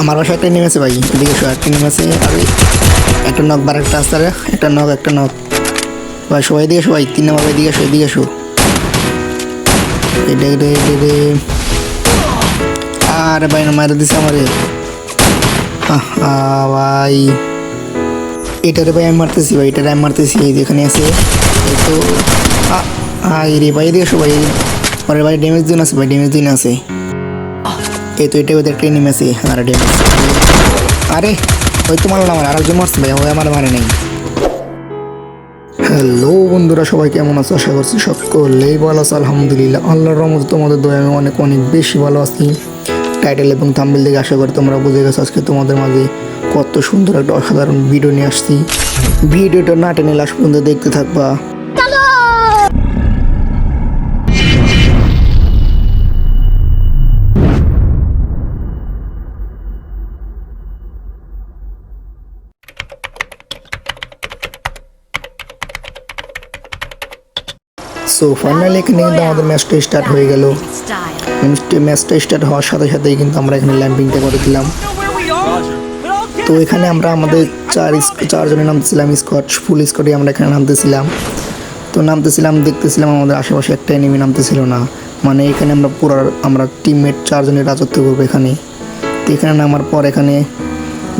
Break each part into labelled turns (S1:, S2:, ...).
S1: আমার বাসায় একটা নেমেছে ভাই, এদিকে শো একটা নেমেছে আর একটা নখ, বার একটা আসতে একটা নখ একটা নখ। ভাই সবাই দিকে সবাই তিন নম্বর এসো এটা এটা এটা রে আরে ভাই, না মারা দিছে আমারে। ভাই। এটারে ভাই, আমি মারতেছি ভাই এটারে আমি মারতেছি, এই যেখানে আছে। এই তো, আ- রে ভাই, এদিকে এসো ভাই। আরে ভাই ড্যামেজ দিন আছে ভাই ড্যামেজ দিন আছে। এই তো এটা ওদের আছে আর আরে, ওই তো মারলাম আমার, আরেকজন মারছে ভাই ওই আমার মারে নেই। হ্যালো বন্ধুরা, সবাই কেমন আছো? আশা করছি সকলেই ভালো আছে, আলহামদুলিল্লাহ। আল্লাহর রহমতে তোমাদের দয়া আমি অনেক অনেক বেশি ভালো আছি। টাইটেল এবং থাম্বেল দেখে আশা করি তোমরা বুঝে গেছো, আজকে তোমাদের মাঝে কত সুন্দর একটা অসাধারণ ভিডিও নিয়ে আসছি। ভিডিওটা না টেনে লাস্ট পর্যন্ত দেখতে থাকবা। সো ফাইনালি এখানে কিন্তু আমাদের ম্যাচটা স্টার্ট হয়ে গেল। ম্যাচটা স্টার্ট হওয়ার সাথে সাথেই কিন্তু আমরা এখানে ল্যাম্পিংটা করে দিলাম। তো এখানে আমরা আমাদের চার চারজনে নামতেছিলাম স্কট ফুল স্কটে আমরা এখানে নামতেছিলাম। তো নামতেছিলাম দেখতেছিলাম আমাদের আশেপাশে একটা এনিমি নামতেছিল না। মানে এখানে আমরা পুরো আমরা টিমমেট চারজনের রাজত্ব করব এখানে। তো এখানে নামার পর এখানে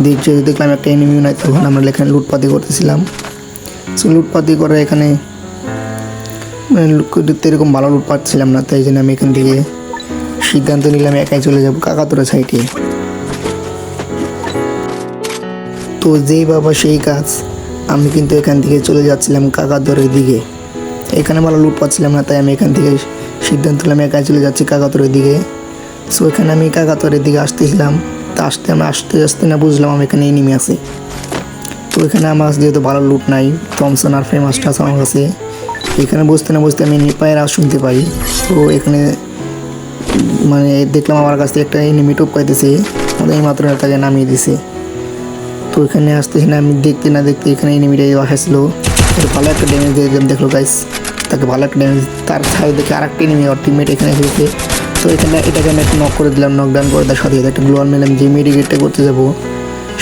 S1: দেখছি দেখলাম একটা এনিমি নাই তখন আমরা এখানে লুটপাতি করতেছিলাম। সো লুটপাতি করে এখানে মানে এরকম ভালো লুট পাচ্ছিলাম না, তাই জন্য আমি এখান থেকে সিদ্ধান্ত নিলাম একাই চলে যাব কাকাতোরা সাইডে তো যেই বাবা সেই কাজ, আমি কিন্তু এখান থেকে চলে যাচ্ছিলাম কাকাতরের দিকে। এখানে ভালো লুট পাচ্ছিলাম না, তাই আমি এখান থেকে সিদ্ধান্ত নিলাম একাই চলে যাচ্ছি কাকাতরের দিকে। সো এখানে আমি কাকাতরের দিকে আসতেছিলাম, তা আসতে আমি আসতে আসতে না বুঝলাম আমি এখানে এনিমি আছে। তো এখানে আমার যেহেতু ভালো লুট নাই থমসন আর ফেমাসটা আছে আমার কাছে। এখানে বসতে না বসতে আমি নিপায়ের আওয়াজ শুনতে পাই তো এখানে মানে দেখলাম আমার কাছ থেকে একটা এনিমি টোপ পাইতেছে আমাদের এই মাত্র তাকে নামিয়ে দিছে। তো এখানে আসতেছি না আমি দেখতে না দেখতে এখানে এনিমিটা আসছিল ভালো একটা ড্যামেজ দিয়ে দিলাম, দেখল গাইস তাকে ভালো একটা ড্যামেজ তার সাইড দেখে আর একটা এনিমি টিমমেট এখানে এসেছে। তো এখানে এটাকে আমি একটা নক করে দিলাম নকডাউন করে দেওয়ার সাথে সাথে একটা গ্লোয়াল মেলাম যে মেডিকেটটা করতে যাব।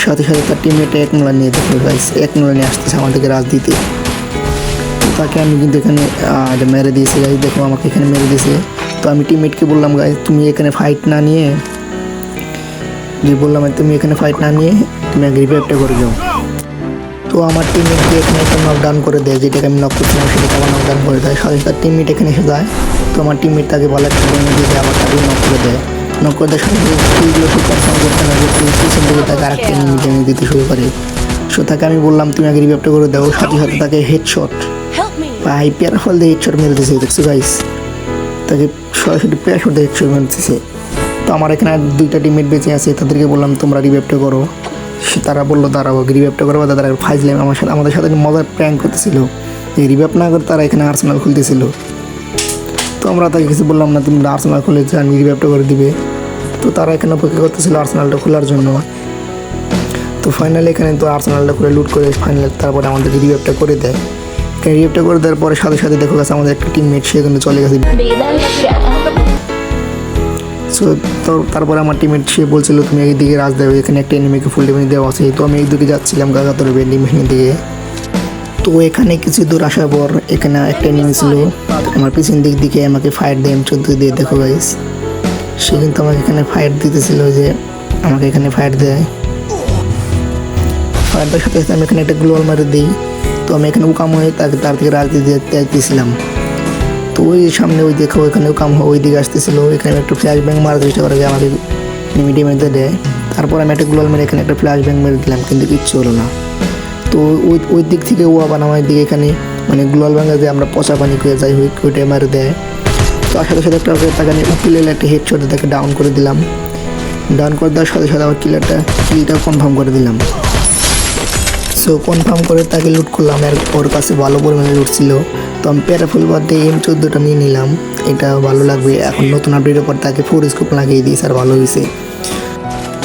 S1: সাথে সাথে তার টিমমেটে এক নোলা নিয়ে দেখল গাইস এক নোলা নিয়ে আসতেছে আমার দিকে রাজ দিতে। তাকে আমি কিন্তু এখানে মেরে দিয়েছি গাইজ দেখো আমাকে এখানে মেরে দিয়েছে। তো আমি টিমমেটকে বললাম গাইজ তুমি এখানে ফাইট না নিয়ে, যে বললাম, তুমি এখানে ফাইট না নিয়ে, তুমি আগে রিভাইভটা করে যাও। তো আমার টিমমেটকে এখানে একটা নকডাউন করে দেয়, যেটাকে আমি নক করছিলাম, সেটাকে আমার নকডাউন করে দেয়। সাথে সাথে টিমমেট এখানে এসে যায়। তো আমার টিমমেট তাকে বলে, একটা দিয়ে দেয় তাকে নক করে দেয় নক করে দেওয়ার সাথে স্কিলগুলো সে পারফর্ম করতে না, যে থেকে তাকে এনিমি ডেমে দিতে শুরু করে। সো তাকে আমি বললাম, তুমি আগে রিভাইভটা করে দাও। সাথে সাথে তাকে হেডশট পেয়ার ফল দিয়ে হেডশট মেরে দিয়েছে দেখছ গাইস তাকে সরাসরি পেয়ার ফল দিয়ে হেডশট দিয়েছে তো আমার এখানে দুইটা টিমমেট বেঁচে আছে, তাদেরকে বললাম, তোমরা রিভাইভটা করো। তারা বলল দাঁড়াবো রিভাইভটা করব তারা ফাইজলাম আমার সাথে আমাদের সাথে মজার প্র্যাঙ্ক করতেছিল। এই রিভাইভ না করে তারা এখানে আর্সেনাল খুলতেছিল। তো আমরা তাকে কিছু বললাম না তুমি আর্সেনাল খুলে আমি রিভাইভটা করে দিবে। তো তারা এখানে অপেক্ষা করতেছিল আর্সেনালটা খোলার জন্য। তো ফাইনালি এখানে তো আর্সেনালটা খুলে লুট করে ফাইনাল তারপরে আমাদেরকে রিভাইভটা করে দেয়। রিভাইভটা করে দেওয়ার পরে সাথে সাথে দেখো গেছে আমাদের একটা টিমমেট সেখানে চলে গেছে। সো তো তারপরে আমার টিমমেট সে বলছিল, তুমি এইদিকে রাজ দেবে এখানে একটা এনিমিকে ফুল ডেমেজ দেওয়া আছে। তো আমি এইদিকে যাচ্ছিলাম গাগাতরে বেন্ডিং ভেঙে দিকে তো এখানে কিছু দূর আসার পর এখানে একটা এনিমি ছিল। আমার পিছন দিক দিকে আমাকে ফায়ার দিয়ে চোদ্দ দিয়ে দেখো গাইস সে কিন্তু আমাকে এখানে ফায়ার দিতেছিল যে আমাকে এখানে ফায়ার দেয়। ফায়ার দেওয়ার সাথে সাথে আমি এখানে একটা গ্লোয়াল মারে দিই। তো আমি এখানে উকাম হয়ে তাকে তার থেকে রাজ দিয়ে দিয়েছিলাম তো ওই সামনে ওই দেখো ওইখানে কাম ওই দিকে আসতেছিল। আমি একটা ফ্ল্যাশ ব্যাঙ্ক মারার চেষ্টা করে যে আমাকে লিমিটে মেরে দেয়। তারপর আমি একটা গ্লোয়াল মেরে এখানে একটা ফ্ল্যাশ ব্যাঙ্ক মেরে দিলাম, কিন্তু কিচ্ছু হলো না। তো ওই ওই দিক থেকে ও আবার আমার দিকে এখানে মানে গ্লোয়াল ব্যাঙ্কে যে আমরা পচা পানি করে যাই ওই ওইটা মারে দেয়। তো তার সাথে সাথে একটা তাকে আমি উকিলের একটা হেড শটে তাকে ডাউন করে দিলাম। ডাউন করে দেওয়ার সাথে সাথে আবার কিলারটা কিলটা কনফার্ম করে দিলাম। সো কনফার্ম করে তাকে লুট করলাম। আর ওর কাছে ভালো পরিমাণে লুট ছিল। তো আমি প্যারাফুল বাদে এম চোদ্দোটা নিয়ে নিলাম। এটা ভালো লাগবে। এখন নতুন আপডেটের পর তাকে ফোর স্কোপ লাগিয়ে দিয়েছি আর ভালো হয়েছে।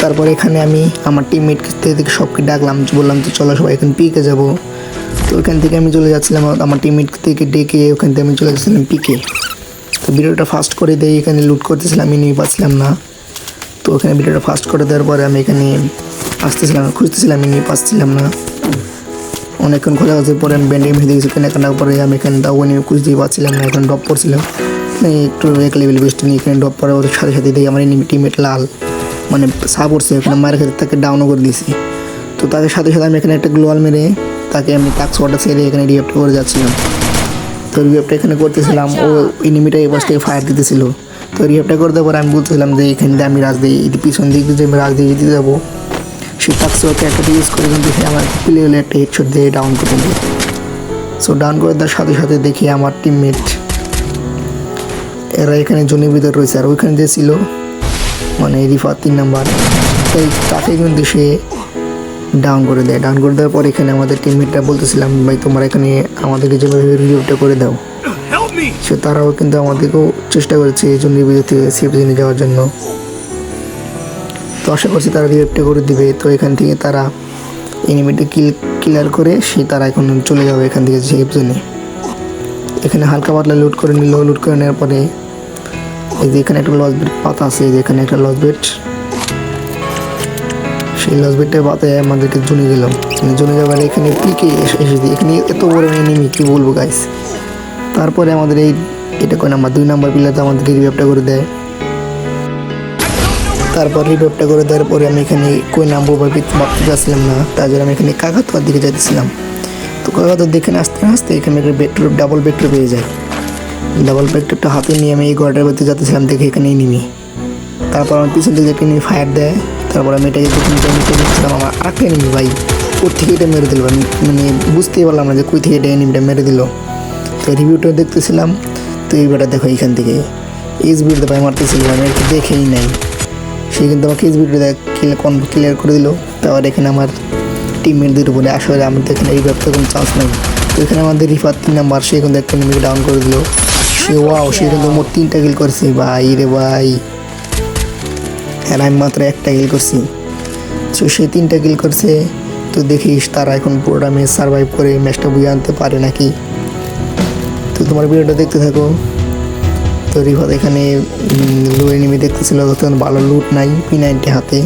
S1: তারপর এখানে আমি আমার টিমমেট থেকে সবকে ডাকলাম। বললাম তো চলো সবাই এখানে পিকে যাব। তো ওখান থেকে আমি চলে যাচ্ছিলাম। আমার টিমমেট থেকে ডেকে ওখান থেকে আমি চলে যাচ্ছিলাম পিকে তো ভিডিওটা ফাস্ট করে দিয়ে এখানে লুট করতেছিলাম, আমি নিয়ে পাচ্ছিলাম না। তো ওখানে ভিডিওটা ফাস্ট করে দেওয়ার পরে আমি এখানে আসতেছিলাম, খুঁজতেছিলাম, আমি নিয়ে পাচ্ছিলাম না। অনেকক্ষণ খোঁজা খোঁজার পরে আমি ব্যান্ডে ভেজে গেছি কেনাকাটা পরে আমি এখানে তাও নিয়ে খুঁজতেই পাচ্ছিলাম না, এখন ড্রপ করছিলাম। একটু এক লেভেল বেস্ট নিয়ে এখানে ড্রপ করার সাথে সাথে দেখি আমার টিমমেট লাল মানে সা পড়ছে এখানে মায়ের ক্ষেত্রে তাকে ডাউনও করে দিয়েছি। তো তাকে সাথে সাথে আমি এখানে একটা গ্লোয়াল মেরে তাকে আমি টাক্স ওয়াটার ছেড়ে এখানে রিয়েপ্ট করে যাচ্ছিলাম। তো রিয়েপ্টটা এখানে করতেছিলাম, ও এনিমিটা এই পাশ থেকে ফায়ার দিতেছিল। তো রিয়েপ্টটা করতে পরে আমি বলতেছিলাম যে এখান দিয়ে আমি রাজ দিয়ে এই পিছন দিক দিয়ে আমি রাজ দিয়ে দিতে যাব। সে টাক্স ওকে একটা ইউজ করে কিন্তু সে আমার প্লে হলে একটা হেডশট দিয়ে ডাউন করে দিল সো ডাউন করে দেওয়ার সাথে সাথে দেখি আমার টিমমেট এরা এখানে জনের ভিতরে রয়েছে আর ওইখানে যে ছিল মানে রিফা তিন নাম্বার তাই তাকে কিন্তু সে ডাউন করে দেয়। ডাউন করে দেওয়ার পর এখানে আমাদের টিমমেটটা বলতেছিলাম ভাই তোমরা এখানে আমাদেরকে যেভাবে রিভিউটা করে দাও। সে তারাও কিন্তু আমাদেরকেও চেষ্টা করেছে এই জন্য থেকে সেফ জোনে যাওয়ার জন্য। তো আশা করছি তারা রিভিউটা করে দিবে। তো এখান থেকে তারা এনিমিটা কিল ক্লিয়ার করে সে তারা এখন চলে যাবে এখান থেকে সেফ জোনে এখানে হালকা পাতলা লুট করে নিল লুট করে নেওয়ার পরে এই যে এখানে একটা লস বেড পাতা আছে, এই যে এখানে একটা লস বেড সেই লস বেডটার পাতায় আমাদেরকে জুনে গেলাম জুনে যাবার এখানে পিকে এসে এসেছি এখানে এত বড় এনিমি কী বলব গাইস তারপরে আমাদের এই, এটা কয় নাম্বার? দুই নাম্বার পিলাতে আমাদেরকে রিভাইভটা করে দেয়। তারপর রিভাইভটা করে দেওয়ার পরে আমি এখানে কই নামবো ভাবি ভাবতে পারছিলাম না, তার জন্য আমি এখানে কাকাতোয়ার দিকে যাইতেছিলাম। তো কাকাতোয়ার দিকে আসতে আসতে এখানে একটা বেট্রো ডাবল বেট্রো পেয়ে যায়। ডাবল বেট্রোটা হাতে নিয়ে আমি এই ঘরটার ভিতরে যাতেছিলাম দেখে এখানে নিমি তারপর আমার পিছন থেকে একটা ফায়ার দেয়, তারপর আমি এটাকে নিচ্ছিলাম আমার আরেকটা এনিমি ভাই। ওর থেকে এটা মেরে দিল মানে বুঝতেই পারলাম না যে কই থেকে এটা এনিমিটা মেরে দিল। তো রিভিউটা দেখতেছিলাম, তো এই এইবারটা দেখো এইখান থেকে। এইচ বিটা ভাই মারতেছিলাম একটু দেখেই নাই। সে কিন্তু আমাকে বিটা ক্লিয়ার করে দিল। তারপর এখানে আমার টিমমেটদের উপরে আসলে আমি তো এখানে এই ব্যাপারটা কোনো চান্স নেই। তো এখানে আমাদের রিফাত তিন নাম্বার, সে কিন্তু একটা এনিমিকে ডাউন করে দিল। সে ওয়াও সে কিন্তু মোট তিনটা কিল করেছে। ভাই রে ভাই। আর আমি মাত্র একটা কিল করছি। তো সে তিনটা কিল করছে। তো দেখিস তারা এখন পুরোটা ম্যাচ সার্ভাইভ করে ম্যাচটা বুঝে আনতে পারে নাকি? তো তোমার ভিডিওটা দেখতে থাকো। তো রিফাত এখানে লো এনিমি দেখতেছিল তখন ভালো লুট নাই পি নাইনটি হাতে।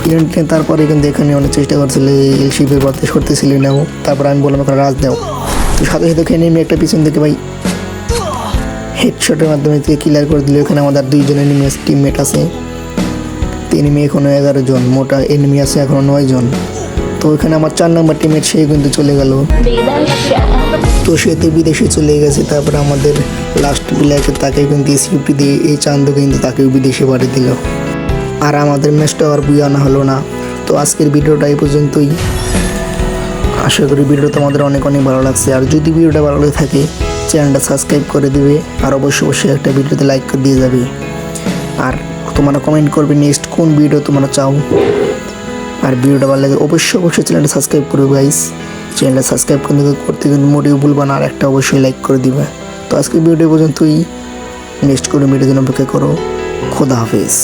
S1: পি নাইনটি তারপরে কিন্তু এখানে অনেক চেষ্টা করছিল, এই শিপের পথে সরতেছিল নাও তারপর আমি বললাম, এখন রাজ দাও তো সাথে সাথে এখানে নেমে একটা পিছন থেকে ভাই হেডশটের মাধ্যমে থেকে ক্লিয়ার করে দিল। এখানে আমাদের দুইজন এনিমি টিমমেট আছে। এনিমি এখনও এগারো জন, মোটা এনিমি আছে এখনও নয় জন। তো ওখানে আমার চার নম্বর টিমমেট সে কিন্তু চলে গেল। তো সে তো বিদেশে চলে গেছে, তারপরে আমাদের লাস্ট প্লেয়ারকে তাকে কিন্তু সিফটি দিয়ে, এই চান্দ কিন্তু তাকেও বিদেশে পাঠিয়ে দিল। আর আমাদের ম্যাচটা আর বুঝে আনা হলো না। তো আজকের ভিডিওটা এই পর্যন্তই। আশা করি ভিডিও তোমাদের অনেক অনেক ভালো লাগছে। আর যদি ভিডিওটা ভালো লাগে থাকে, চ্যানেলটা সাবস্ক্রাইব করে দিবে। আর অবশ্যই অবশ্যই একটা ভিডিওতে লাইক করে দিয়ে যাবে। আর তোমরা কমেন্ট করবে নেক্সট কোন ভিডিও তোমরা চাও। আর ভিডিওটা ভালো লাগে অবশ্যই অবশ্যই চ্যানেলটা সাবস্ক্রাইব করবে গাইস চ্যানেলটা সাবস্ক্রাইব করতে করতে কিন্তু মোটেও ভুলবা না, আর একটা অবশ্যই লাইক করে দিবে। তো আজকে ভিডিও পর্যন্তই। নেক্সট কোনো ভিডিওর জন্য অপেক্ষা করো। খোদা হাফেজ।